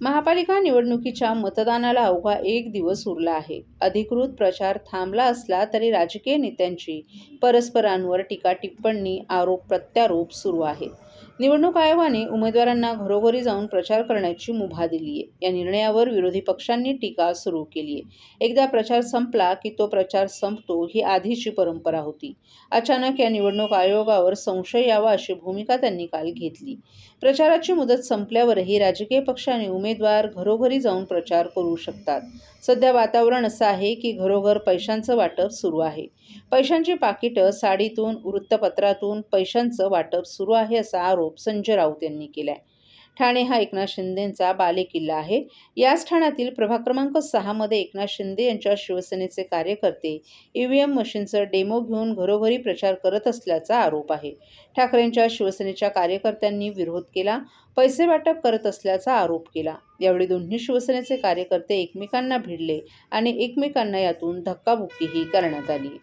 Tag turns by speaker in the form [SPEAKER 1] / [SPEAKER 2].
[SPEAKER 1] महापालिका निवडणुकीच्या मतदानाला अवघा एक दिवस उरला आहे. अधिकृत प्रचार थांबला असला तरी राजकीय नेत्यांची परस्परांवर टीका-टिप्पणी, आरोप-प्रत्यारोप सुरू आहेत. निवडणूक आयोगाने उमेदवारांना घरोघरी जाऊन प्रचार करण्याची मुभा दिलीय. या निर्णयावर विरोधी पक्षांनी टीका सुरू केलीय. एकदा प्रचार संपला की तो प्रचार संपतो ही आधीची परंपरा होती. अचानक या निवडणूक आयोगावर संशय यावा अशी भूमिका त्यांनी काल घेतली. प्रचाराची मुदत संपल्यावरही राजकीय पक्षाने उमेदवार घरोघरी जाऊन प्रचार करू शकतात. सध्या वातावरण असं आहे की घरोघर पैशांचं वाटप सुरू आहे. पैशांची पाकिटं साडीतून, वृत्तपत्रातून पैशांचं वाटप सुरू आहे असा आरोप संजय राऊत यांनी केलाय. ठाणे हा एकनाथ शिंदेंचा बालेकिल्ला आहे. याच ठाण्यातील प्रभाग क्रमांक सहामध्ये एकनाथ शिंदे यांच्या शिवसेनेचे कार्यकर्ते ईव्हीएम मशीनचं डेमो घेऊन घरोघरी प्रचार करत असल्याचा आरोप आहे. ठाकरेंच्या शिवसेनेच्या कार्यकर्त्यांनी विरोध केला, पैसे वाटप करत असल्याचा आरोप केला. यावेळी दोन्ही शिवसेनेचे कार्यकर्ते एकमेकांना भिडले आणि एकमेकांना यातून धक्काबुक्कीही करण्यात आली.